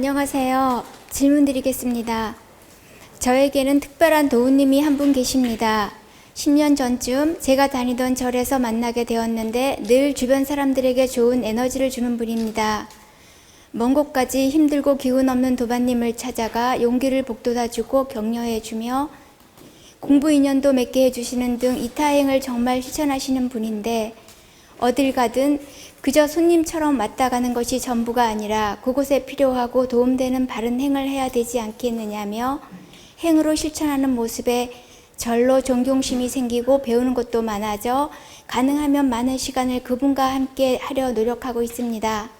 안녕하세요. 질문 드리겠습니다. 저에게는 특별한 도우님이 한 분 계십니다. 10년 전쯤 제가 다니던 절에서 만나게 되었는데 늘 주변 사람들에게 좋은 에너지를 주는 분입니다. 먼 곳까지 힘들고 기운 없는 도반님을 찾아가 용기를 북돋아주고 격려해주며 공부 인연도 맺게 해주시는 등 이타행을 정말 실천하시는 분인데 어딜 가든 그저 손님처럼 왔다 가는 것이 전부가 아니라 그곳에 필요하고 도움되는 바른 행을 해야 되지 않겠느냐며 행으로 실천하는 모습에 절로 존경심이 생기고 배우는 것도 많아져 가능하면 많은 시간을 그분과 함께 하려 노력하고 있습니다.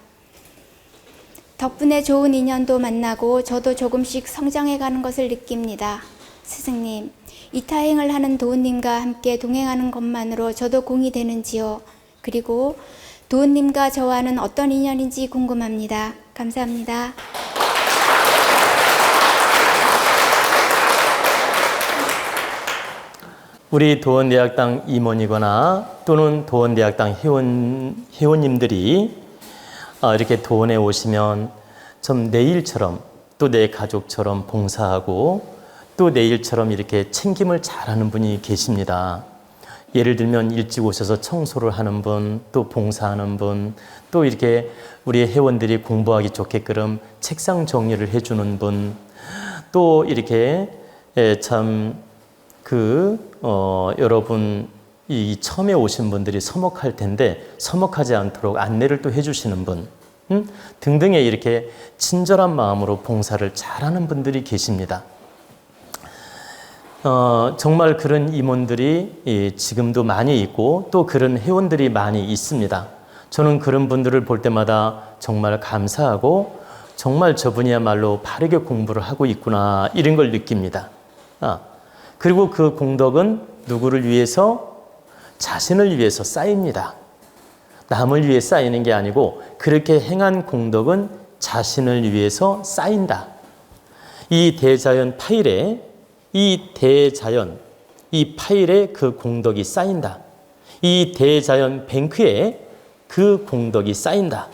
덕분에 좋은 인연도 만나고 저도 조금씩 성장해 가는 것을 느낍니다. 스승님, 이타행을 하는 도우님과 함께 동행하는 것만으로 저도 공이 되는지요? 그리고 도우님과 저와는 어떤 인연인지 궁금합니다. 감사합니다. 우리 도원대학당 임원이거나 또는 도원대학당 회원, 회원님들이 어, 이렇게 도원에 오시면 좀 내일처럼 또 내 가족처럼 봉사하고 또 내일처럼 이렇게 챙김을 잘하는 분이 계십니다. 예를 들면 일찍 오셔서 청소를 하는 분, 또 봉사하는 분, 또 이렇게 우리 회원들이 공부하기 좋게끔 책상 정리를 해주는 분, 또 이렇게 예, 참그 어, 여러분 이 처음에 오신 분들이 서먹할 텐데 서먹하지 않도록 안내를 또 해주시는 분 음? 등등의 이렇게 친절한 마음으로 봉사를 잘하는 분들이 계십니다. 어, 정말 그런 임원들이 이, 지금도 많이 있고 또 그런 회원들이 많이 있습니다. 저는 그런 분들을 볼 때마다 정말 감사하고 정말 저분이야말로 바르게 공부를 하고 있구나 이런 걸 느낍니다. 아, 그리고 그 공덕은 누구를 위해서 자신을 위해서 쌓입니다. 남을 위해 쌓이는 게 아니고 그렇게 행한 공덕은 자신을 위해서 쌓인다. 이 대자연 파일에 이 대자연 이 파일에 그 공덕이 쌓인다. 이 대자연 뱅크에 그 공덕이 쌓인다.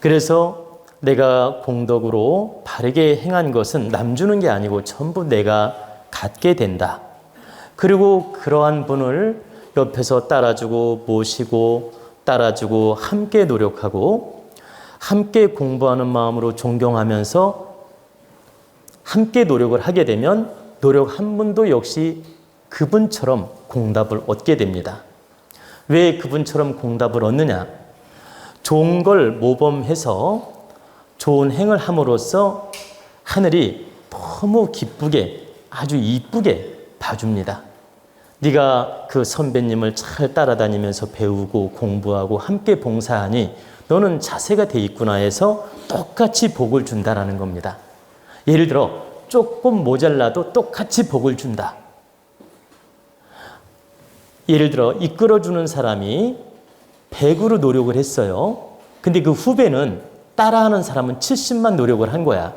그래서 내가 공덕으로 바르게 행한 것은 남 주는 게 아니고 전부 내가 갖게 된다. 그리고 그러한 분을 옆에서 따라주고 모시고 따라주고 함께 노력하고 함께 공부하는 마음으로 존경하면서 함께 노력을 하게 되면 노력 한 분도 역시 그분처럼 공답을 얻게 됩니다. 왜 그분처럼 공답을 얻느냐? 좋은 걸 모범해서 좋은 행을 함으로써 하늘이 너무 기쁘게 아주 이쁘게 봐줍니다. 네가 그 선배님을 잘 따라다니면서 배우고 공부하고 함께 봉사하니 너는 자세가 돼 있구나 해서 똑같이 복을 준다라는 겁니다. 예를 들어 조금 모자라도 똑같이 복을 준다. 예를 들어 이끌어주는 사람이 100으로 노력을 했어요. 근데 그 후배는 따라하는 사람은 70만 노력을 한 거야.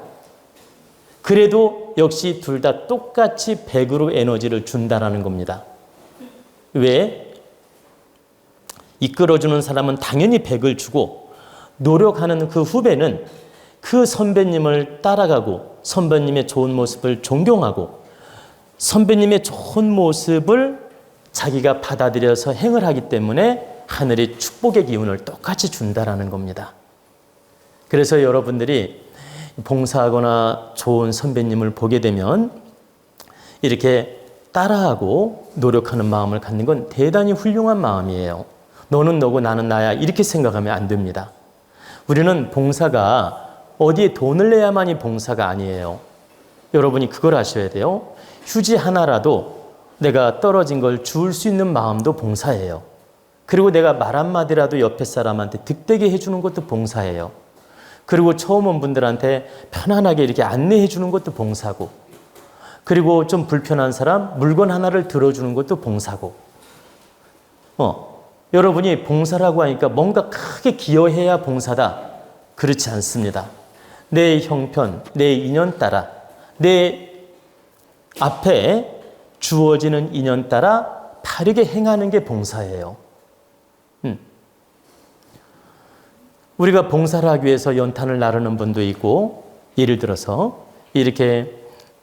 그래도 역시 둘 다 똑같이 100으로 에너지를 준다라는 겁니다. 왜? 이끌어주는 사람은 당연히 100을 주고 노력하는 그 후배는 그 선배님을 따라가고 선배님의 좋은 모습을 존경하고 선배님의 좋은 모습을 자기가 받아들여서 행을 하기 때문에 하늘이 축복의 기운을 똑같이 준다라는 겁니다. 그래서 여러분들이 봉사하거나 좋은 선배님을 보게 되면 이렇게 따라하고 노력하는 마음을 갖는 건 대단히 훌륭한 마음이에요. 너는 너고 나는 나야 이렇게 생각하면 안 됩니다. 우리는 봉사가 어디에 돈을 내야만이 봉사가 아니에요. 여러분이 그걸 아셔야 돼요. 휴지 하나라도 내가 떨어진 걸 주울 수 있는 마음도 봉사예요. 그리고 내가 말 한마디라도 옆에 사람한테 득되게 해주는 것도 봉사예요. 그리고 처음 온 분들한테 편안하게 이렇게 안내해 주는 것도 봉사고, 그리고 좀 불편한 사람 물건 하나를 들어주는 것도 봉사고, 어, 여러분이 봉사라고 하니까 뭔가 크게 기여해야 봉사다. 그렇지 않습니다. 내 형편, 내 인연 따라, 내 앞에 주어지는 인연 따라 바르게 행하는 게 봉사예요. 음. 우리가 봉사를 하기 위해서 연탄을 나르는 분도 있고 예를 들어서 이렇게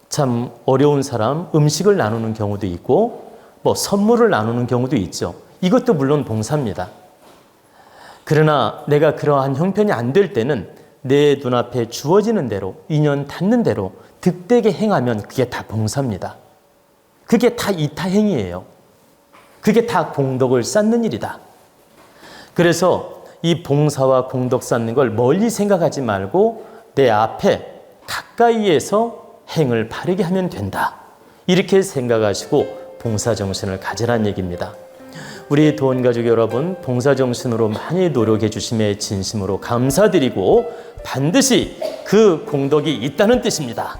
참 어려운 사람 음식을 나누는 경우도 있고 뭐 선물을 나누는 경우도 있죠. 이것도 물론 봉사입니다. 그러나 내가 그러한 형편이 안 될 때는 내 눈앞에 주어지는 대로 인연 닿는 대로 득되게 행하면 그게 다 봉사입니다. 그게 다 이타행이에요. 그게 다 공덕을 쌓는 일이다. 그래서 이 봉사와 공덕 쌓는 걸 멀리 생각하지 말고 내 앞에 가까이에서 행을 바르게 하면 된다. 이렇게 생각하시고 봉사 정신을 가지란 얘기입니다. 우리 도원 가족 여러분 봉사 정신으로 많이 노력해 주심에 진심으로 감사드리고 반드시 그 공덕이 있다는 뜻입니다.